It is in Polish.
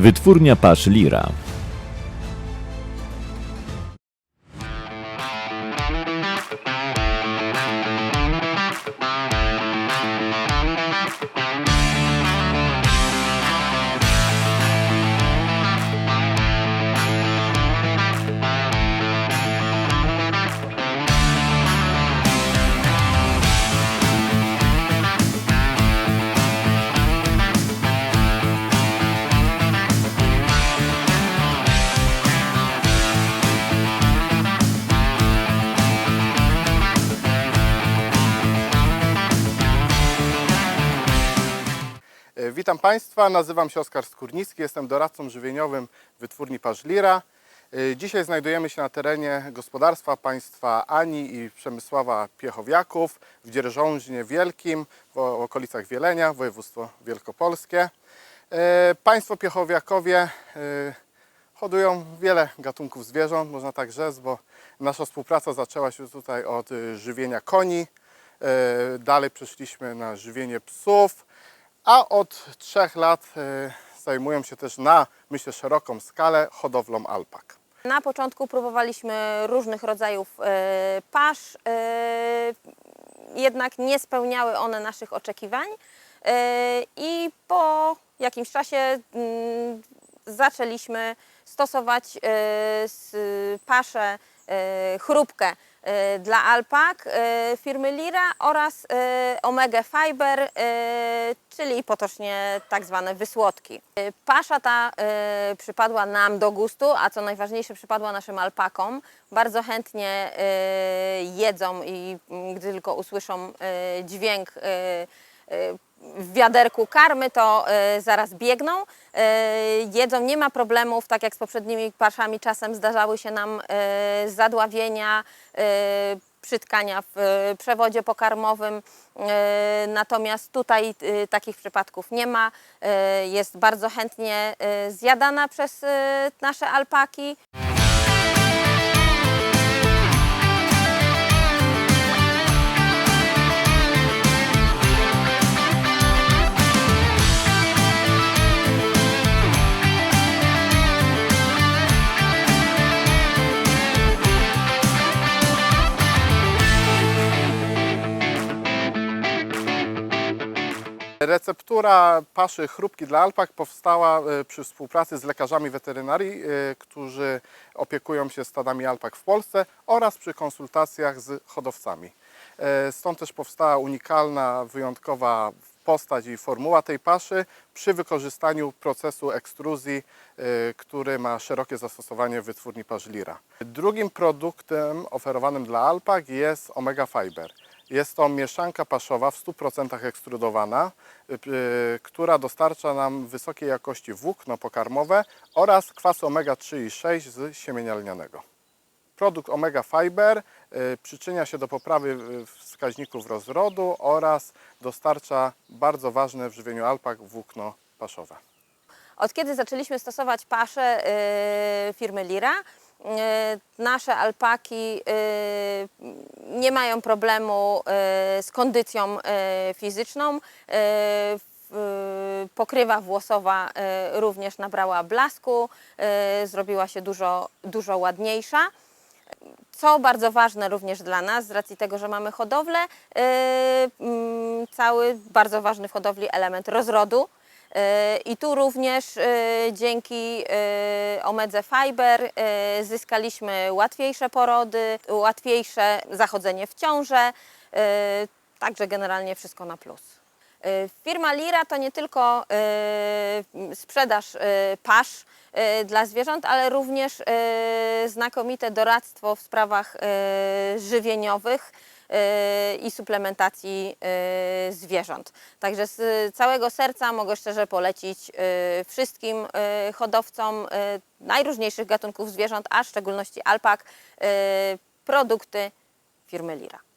Wytwórnia pasz Lira. Witam Państwa, nazywam się Oskar Skórnicki, jestem doradcą żywieniowym wytwórni Pażlira. E, Dzisiaj znajdujemy się na terenie gospodarstwa państwa Ani i Przemysława Piechowiaków w Dzierżążnie Wielkim, w okolicach Wielenia, województwo wielkopolskie. E, Państwo Piechowiakowie e, hodują wiele gatunków zwierząt, można tak rzec, bo nasza współpraca zaczęła się tutaj od żywienia koni, dalej przeszliśmy na żywienie psów, a od trzech lat e, zajmują się też na, myślę, szeroką skalę hodowlą alpak. Na początku próbowaliśmy różnych rodzajów e, pasz, e, jednak nie spełniały one naszych oczekiwań i po jakimś czasie mm, zaczęliśmy stosować paszę chrupkę dla alpak firmy Lira oraz Omega Fiber, czyli potocznie tak zwane wysłodki. E, Pasza ta e, przypadła nam do gustu, a co najważniejsze przypadła naszym alpakom. Bardzo chętnie e, jedzą i mm, gdy tylko usłyszą e, dźwięk e, e, w wiaderku karmy, to e, zaraz biegną, e, jedzą, nie ma problemów, tak jak z poprzednimi paszami czasem zdarzały się nam e, zadławienia, e, przytkania w e, przewodzie pokarmowym, e, natomiast tutaj e, takich przypadków nie ma, jest bardzo chętnie zjadana przez nasze alpaki. Receptura paszy chrupki dla alpak powstała e, przy współpracy z lekarzami weterynarii, e, którzy opiekują się stadami alpak w Polsce oraz przy konsultacjach z hodowcami. E, Stąd też powstała unikalna, wyjątkowa postać i formuła tej paszy przy wykorzystaniu procesu ekstruzji, który ma szerokie zastosowanie w wytwórni parzlira. Drugim produktem oferowanym dla alpak jest Omega Fiber. Jest to mieszanka paszowa w 100% ekstrudowana, y, y, która dostarcza nam wysokiej jakości włókno pokarmowe oraz kwasy omega-3 i 6 z siemienia lnianego. Produkt Omega Fiber y, przyczynia się do poprawy wskaźników rozrodu oraz dostarcza bardzo ważne w żywieniu alpak włókno paszowe. Od kiedy zaczęliśmy stosować paszę y, firmy Lira, nasze alpaki y, nie mają problemu y, z kondycją fizyczną. Pokrywa włosowa również nabrała blasku, zrobiła się dużo, dużo ładniejsza. Co bardzo ważne również dla nas, z racji tego, że mamy hodowlę, cały bardzo ważny w hodowli element rozrodu. Yy, I tu również yy, dzięki yy, Omedze Fiber zyskaliśmy łatwiejsze porody, łatwiejsze zachodzenie w ciążę, yy, także generalnie wszystko na plus. Firma Lira to nie tylko sprzedaż pasz dla zwierząt, ale również znakomite doradztwo w sprawach żywieniowych i suplementacji y, zwierząt. Także z całego serca mogę szczerze polecić y, wszystkim y, hodowcom y, najróżniejszych gatunków zwierząt, a w szczególności alpak, y, produkty firmy Lira.